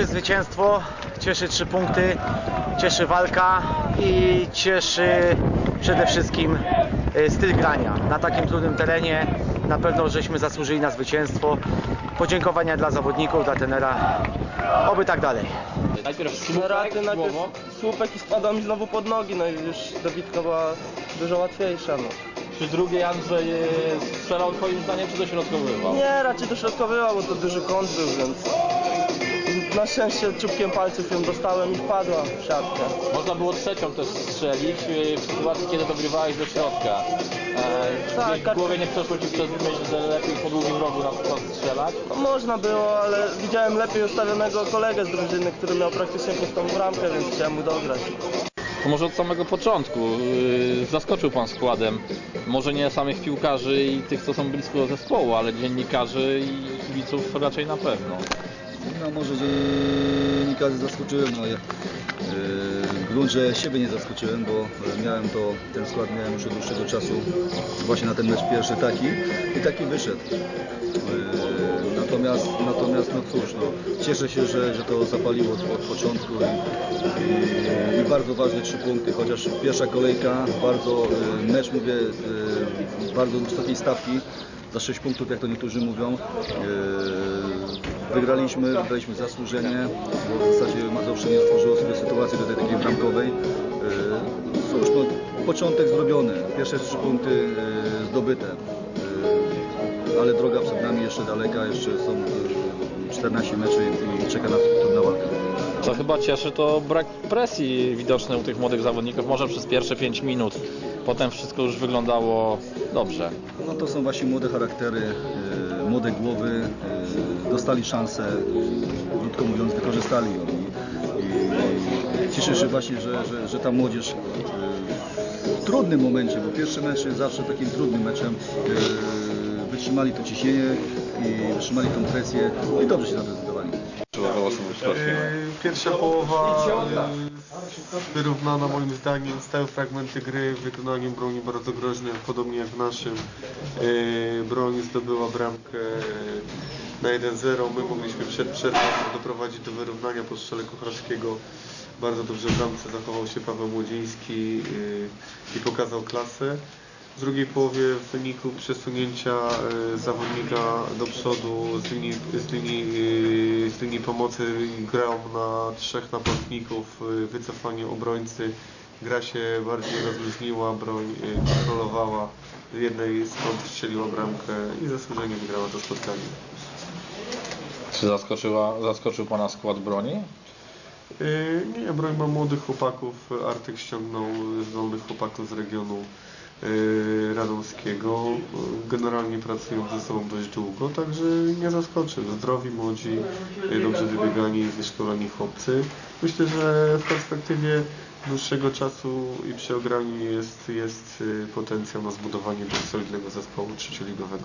Cieszy zwycięstwo, cieszy trzy punkty, cieszy walka i cieszy przede wszystkim y, styl grania. Na takim trudnym terenie na pewno żeśmy zasłużyli na zwycięstwo. Podziękowania dla zawodników, dla tenera. Oby tak dalej. Najpierw Na słupek, najpierw słupek i spadła mi znowu pod nogi, no i już dobitka była dużo łatwiejsza. No. Przy drugiej Andrzej e, strzelał twoim zdaniem czy dośrodkowywał? Nie, raczej dośrodkowyła, bo to duży kąt był, więc na szczęście czubkiem palców ją dostałem i wpadła w siatkę. Można było trzecią też strzelić e, w sytuacji, kiedy dogrywałeś do środka. E, Tak, gdzieś w tak. głowie nie przeszło ci przez myśl, że lepiej po długim rogu na przykład strzelać? No, można było, ale widziałem lepiej ustawionego kolegę z drużyny, który miał praktycznie pustą bramkę, więc chciałem mu dograć. To może od samego początku. Yy, Zaskoczył Pan składem. Może nie samych piłkarzy i tych, co są blisko zespołu, ale dziennikarzy i kibiców raczej na pewno. No może, że dziennikarzy zaskoczyłem, no ja, yy, w gruncie siebie nie zaskoczyłem, bo e, miałem to, ten skład miałem już od dłuższego czasu właśnie na ten mecz pierwszy taki i taki wyszedł. Yy, natomiast, natomiast no cóż, no, cieszę się, że, że to zapaliło od, od początku i, i, i bardzo ważne trzy punkty, chociaż pierwsza kolejka, bardzo yy, mecz mówię, bardzo wysokiej stawki, za 6 punktów, jak to niektórzy mówią. Yy, Wygraliśmy, wygraliśmy zasłużenie, bo w zasadzie Mazowsze nie stworzyło sobie sytuacji do tej takiej bramkowej. Yy, Cóż, no, początek zrobiony, pierwsze trzy punkty yy, zdobyte, ale droga przed nami jeszcze daleka, jeszcze są yy, 14 meczy i czeka nas trudna walka. Co chyba cieszy, to brak presji widoczny u tych młodych zawodników. Może przez pierwsze 5 minut. Potem wszystko już wyglądało dobrze. No to są właśnie młode charaktery, yy, młode głowy, yy, dostali szansę, krótko mówiąc, wykorzystali ją. I, i cieszę się właśnie, że, że, że ta młodzież yy, w trudnym momencie, bo pierwszy mecz jest zawsze takim trudnym meczem, wytrzymali to ciśnienie i wytrzymali tą presję i dobrze się zaprezentowali. Yy, Pierwsza połowa yy, wyrównana moim zdaniem, stały fragmenty gry w wykonaniu broni bardzo groźnej, podobnie jak w naszym. Yy, Broń zdobyła bramkę yy, na 1-0. My mogliśmy przed przerwą doprowadzić do wyrównania po strzale Kochrowskiego. Bardzo dobrze w bramce zachował się Paweł Młodziński yy, i pokazał klasę. W drugiej połowie w wyniku przesunięcia e, zawodnika do przodu z linii, z linii, e, z linii pomocy grał na trzech napastników, e, wycofanie obrońcy, gra się bardziej rozluźniła, broń kontrolowała, z jednej stąd strzeliła bramkę i zasłużenie wygrała to spotkanie. Czy zaskoczyła, zaskoczył Pana skład broni? Nie, broń ma młodych chłopaków, Artek ściągnął zdolnych chłopaków z regionu radomskiego. Generalnie pracują ze sobą dość długo, także nie zaskoczy. Zdrowi, młodzi, dobrze wybiegani, wyszkoleni chłopcy. Myślę, że w perspektywie dłuższego czasu i przy ograniu jest, jest e, potencjał na zbudowanie dość solidnego zespołu trzecioligowego.